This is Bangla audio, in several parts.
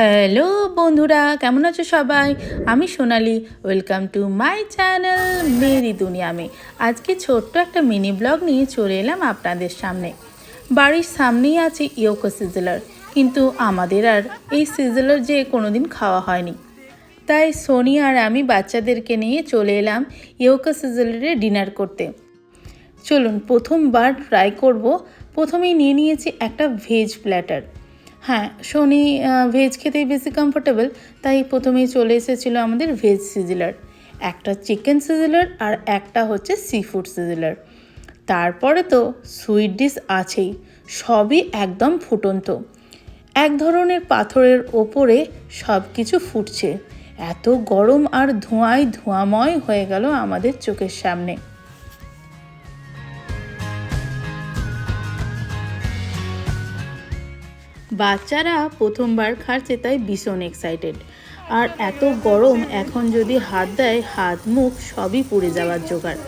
হ্যালো বন্ধুরা, কেমন আছো সবাই? আমি Sonali welcome to my channel Meri Duniya Mein. আজকে ছোট্ট একটা মিনি ব্লগ নিয়ে চলে এলাম আপনাদের সামনে। বাড়ির সামনেই আছে ইয়োকো সিজলার, কিন্তু আমাদের আর এই সিজলার যে কোনোদিন খাওয়া হয়নি। তাই সোনি আর আমি বাচ্চাদেরকে নিয়ে চলে এলাম ইয়োকো সিজলারে ডিনার করতে। চলুন, প্রথমবার ট্রাই করব। প্রথমেই নিয়ে নিয়েছি একটা ভেজ প্ল্যাটার হ্যাঁ শনি ভেজ খেতেই বেশি কমফোর্টেবল তাই প্রথমেই চলে এসেছিল আমাদের ভেজ সিজিলার একটা চিকেন সিজিলার আর একটা হচ্ছে সি ফুড সিজিলার তারপরে তো সুইট ডিশ আছেই, সবই একদম ফুটন্ত। এক ধরনের পাথরের ওপরে সব কিছু ফুটছে। এত গরম আর ধোঁয়ায় ধোঁয়াময় হয়ে গেল আমাদের চোখের সামনে। বাচ্চারা প্রথমবার খাচ্ছে তাই ভীষণ এক্সাইটেড আর এত গরম, এখন যদি হাত দেয়, হাত, মুখ সবই পুড়ে যাওয়ার জোগাড়।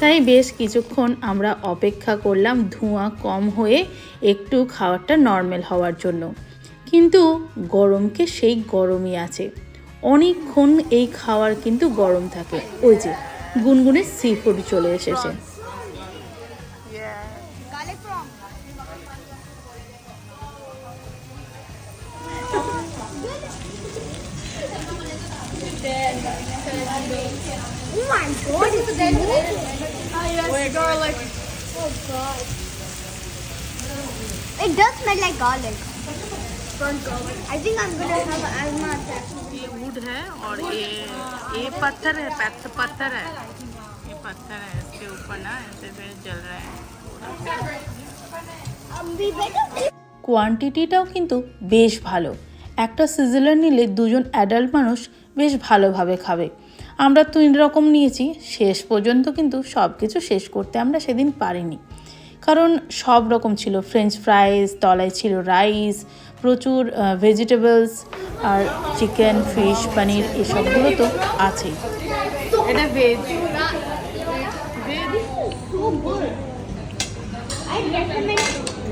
তাই বেশ কিছুক্ষণ আমরা অপেক্ষা করলাম ধোঁয়া কম হয়ে একটু খাওয়ারটা নর্মাল হওয়ার জন্য। কিন্তু গরমকে সেই গরমই আছে। অনেকক্ষণ এই খাওয়ার কিন্তু গরম থাকে। ওই যে গুনগুনে সি ফুড চলে এসেছে। Oh my god, it's smooth. Oh yes, garlic. Oh god. It does smell like garlic. Burnt garlic. I think I'm gonna have an asthma attack. ये वुड है और ये ये पत्थर है पत्थर पत्थर है ये पत्थर है इसके ऊपर ना ऐसे फिर जल रहे हैं Um, we better take কোয়ান্টিটিটাও কিন্তু বেশ ভালো একটা সিজলার নিলে দুজন অ্যাডাল্ট মানুষ বেশ ভালোভাবে খাবে। আমরা তিন রকম নিয়েছি শেষ পর্যন্ত কিন্তু সব কিছু শেষ করতে আমরা সেদিন পারিনি। কারণ সব রকম ছিল ফ্রেঞ্চ ফ্রাইস তলায় ছিল রাইস প্রচুর ভেজিটেবলস আর চিকেন ফিশ পনির এসবগুলো তো আছেই। এটা ভেজ.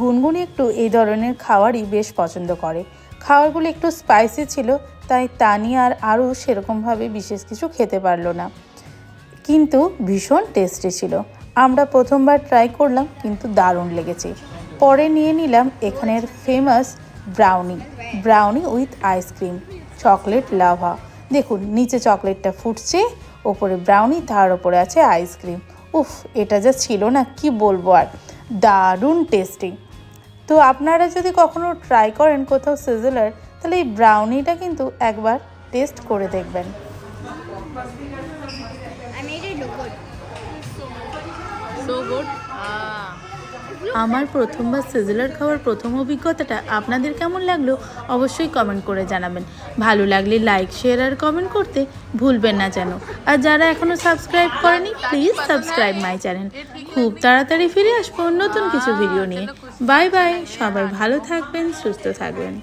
গুনগুন একটু এই ধরনের খাবারই বেশ পছন্দ করে। খাবারগুলো একটু স্পাইসি ছিল, তাই তানি আর আরও সেরকমভাবে বিশেষ কিছু খেতে পারল না। কিন্তু ভীষণ টেস্টি ছিল। আমরা প্রথমবার ট্রাই করলাম, কিন্তু দারুণ লেগেছে। পরে নিয়ে নিলাম এখানের famous brownie brownie with ice cream chocolate lava দেখুন, নিচে চকলেটটা ফুটছে, ওপরে ব্রাউনি তার ওপরে আছে আইসক্রিম উফ, এটা যা ছিল না, কি বলব আর? দারুণ টেস্টি তো আপনারা যদি কখনো ট্রাই করেন কোথাও সিজলার তাহলে এই ব্রাউনিটা কিন্তু একবার টেস্ট করে দেখবেন। গুড আমার প্রথমবার সিজলার খাওয়ার প্রথম অভিজ্ঞতাটা আপনাদের কেমন লাগল অবশ্যই কমেন্ট করে জানাবেন। ভালো লাগলে লাইক শেয়ার আর কমেন্ট করতে ভুলবেন না যেন। আর যারা এখনও সাবস্ক্রাইব করেনি প্লিজ সাবস্ক্রাইব মাই চ্যানেল খুব তাড়াতাড়ি ফিরে আসব নতুন কিছু ভিডিও নিয়ে। বাই বাই সবাই ভালো থাকবেন সুস্থ থাকবেন।